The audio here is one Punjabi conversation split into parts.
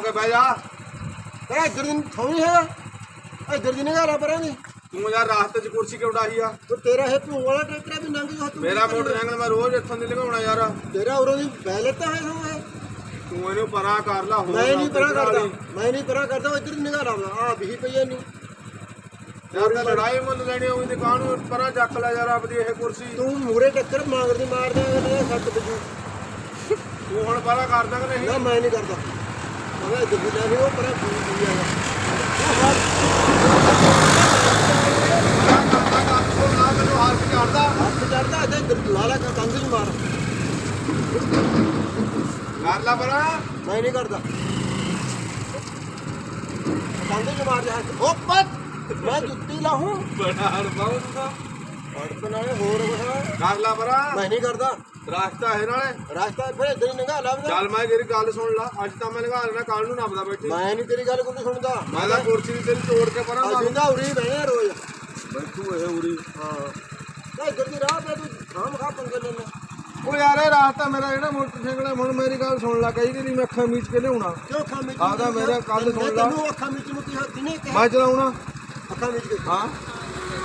ਹੋ ਕੇ ਬਹਿ ਜਾ। ਇਹ ਇੱਧਰ ਦੀ ਥੋੜੀ ਹੈ। ਇੱਧਰ ਦੀ ਨਿਗਾਹ ਪਰਾਂ ਦੀ ਤੂੰ ਯਾਰ ਰਾਸਤੇ 'ਚ ਕੁਰਸੀ ਕਿਉਂ ਡਾਹੀ ਆ? ਉਹ ਤੇਰਾ ਇਹ ਭੂ ਵਾਲਾ ਟਰੈਕਟਰ ਆ ਵੀ ਨੰਗ ਜੋ ਤੂੰ ਮੇਰਾ ਮੋਟਰਸਾਈਕਲ ਮੈਂ ਰੋਜ਼ ਇੱਥੋਂ ਦੀ ਲੰਘਾਉਣਾ ਯਾਰ। ਤੇਰਾ ਉਰੋਂ ਦੀ ਬੈਲਟ ਹੈ ਸੋ ਇਹ। ਤੂੰ ਇਹਨੂੰ ਪਰਾਂ ਕਰ ਲਾ ਹੋਰ ਮੈਂ ਨਹੀਂ ਪਰਾਂ ਉੱਧਰ ਕਰਦਾ ਵਾਲੀ। ਮੈਂ ਨਹੀਂ ਪਰਾਂ ਕਰਦਾ ਉਹ ਇੱਧਰ ਦੀ ਨਿਗਾਹ ਲਾਉਂਦਾ ਆ ਵੀ ਪਈ ਨਹੀਂ ਯਾਰ ਤਾਂ ਲੜਾਈ ਮੁੱਲ ਲੈਣੀ ਹੋਈ ਤੇ ਕਾਹਨੂੰ ਪਰਾਂ ਚੱਕ ਲੈ ਯਾਰ ਆਪਦੀ ਇਹ ਕੁਰਸੀ। ਤੂੰ ਮੂਰੇ ਟੱਕਰ ਮਾਰ ਦੀ ਮਾਰ ਦੇ ਸੱਤ ਵਜੂ। ਤੂੰ ਹੁਣ ਪਰਾਂ ਕਰ ਦਾਂ ਕਿ ਨਹੀਂ? ਨਾ ਮੈਂ ਨਹੀਂ ਕਰਦਾ। ਮੈਂ ਇੱਧਰ ਨਹੀਂ ਉਹ ਪਰਾਂ ਭੂ ਦੀ ਆ ਲਾਲਾ ਕਾ ਕੰਧ ਚ ਮਾਰ ਕਰ ਲਾ ਪਰਾਂ ਮੈਂ ਨਹੀਂ ਕਰਦਾ ਕੰਧ ਚ ਮਾਰ ਜਾ ਉਹ ਪੱਤ ਮੈਂ ਜੁੱਤੀ ਲਾਹੂੰ ਬੜਾ ਹਰਬਾਉਂਦਾ ਅੜਪ ਨਾਲੇ ਹੋਰ ਕੁਛ ਕਰ ਲਾ ਪਰਾਂ ਮੈਂ ਨਹੀਂ ਕਰਦਾ। ਰਾਸਤਾ ਹੈ ਨਾਲੇ। ਰਾਸਤਾ ਫਿਰ ਇੱਧਰ ਹੀ ਨਿਗਾਹ ਲੱਭਦਾ। ਚੱਲ ਮੈਂ ਤੇਰੀ ਗੱਲ ਸੁਣ ਲਾ। ਅੱਜ ਤਾਂ ਮੈਂ ਲਗਾ ਲੈਣਾ ਕੱਲ ਨੂੰ ਨੱਪਦਾ ਬੈਠੀ। ਮੈਂ ਨਹੀਂ ਤੇਰੀ ਗੱਲ ਕੋਈ ਸੁਣਦਾ। ਮੈਂ ਤਾਂ ਕੁਰਸੀ ਦੀ ਤੇਰੀ ਤੋੜ ਕੇ ਪਰਾਂ ਲਾ ਅਜਿੰਦਾ ਉਰੀ ਬਹਿਣਾ ਰੋਜ਼। ਬੈਠੂ ਇਹ ਉਰੀ। ਹਾਂ। ਤਾਂ ਇੱਧਰ ਦੀ ਰਾਹ ਤੇ ਤੂੰ ਖਾਮ ਖਾ ਪੰਗੇ ਲੈਣਾ ਉਹ ਯਾਰ ਇਹ ਰਾਸਤਾ ਮੇਰਾ ਜਿਹੜਾ ਮੋਟਰਸਾਈਕਲ ਹੈ ਹੁਣ ਮੇਰੀ ਗੱਲ ਸੁਣ ਲੈ। ਕਈ ਦਿਨ ਮੈਂ ਅੱਖਾਂ ਮੀਚ ਕੇ ਲਿਆਉਣਾ। ਕਿਉਂ ਅੱਖਾਂ ਵਿੱਚ ਆਦਾ ਮੇਰਾ ਕੱਲ੍ਹ ਸੁਣ ਲਾ। ਤੈਨੂੰ ਅੱਖਾਂ ਵਿੱਚ ਮੁੱਕੀ ਹੱਥ ਨਹੀਂ ਕਿ ਮੈਂ ਚਲਾਉਣਾ। ਅੱਖਾਂ ਵਿੱਚ ਕੇ। ਹਾਂ।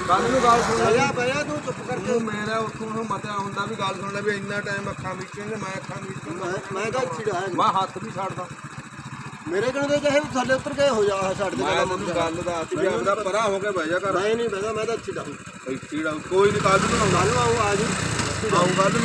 ਕੱਲ ਨੂੰ ਗੱਲ ਸੁਣ ਲੈ। ਬਇਆ ਬਇਆ ਤੂੰ ਚੁੱਪ ਕਰਕੇ ਤੂੰ ਮੇਰਾ ਉੱਥੋਂ ਨੂੰ ਮਤਿਆ ਹੁੰਦਾ ਵੀ ਗੱਲ ਸੁਣ ਲੈ ਵੀ ਇੰਨਾ ਟਾਈਮ ਅੱਖਾਂ ਮੀਚਣਗੇ ਮੈਂ ਅੱਖਾਂ ਮੀਚੂੰਗਾ ਮੈਂ ਤਾਂ ਮੈਂ ਹੱਥ ਵੀ ਛੱਡਦਾ। ਮੇਰੇ ਕੋਲ ਦੇ ਚਾਹੇ ਤੂੰ ਥੱਲੇ ਉੱਤਰ ਕੇ ਹੋ ਜਾ ਛੱਡ ਦੇ ਮੈਂ ਤੈਨੂੰ ਗੱਲ ਦੱਸ ਵੀ ਆਪਦਾ ਪਰਾਂ ਹੋ ਕੇ ਬਹਿ ਜਾ ਕਰ ਮੈਂ ਨਹੀਂ ਬੈਦਾ ਮੈਂ ਤਾਂ ਕੋਈ ਨਹੀਂ ਕੱਲ ਨੂੰ ਆਉਂਦਾ ਕੱਲ ਆਉਂ ਆ ਜੀ ਆਉਂ ਕੱਲ ਨੂੰ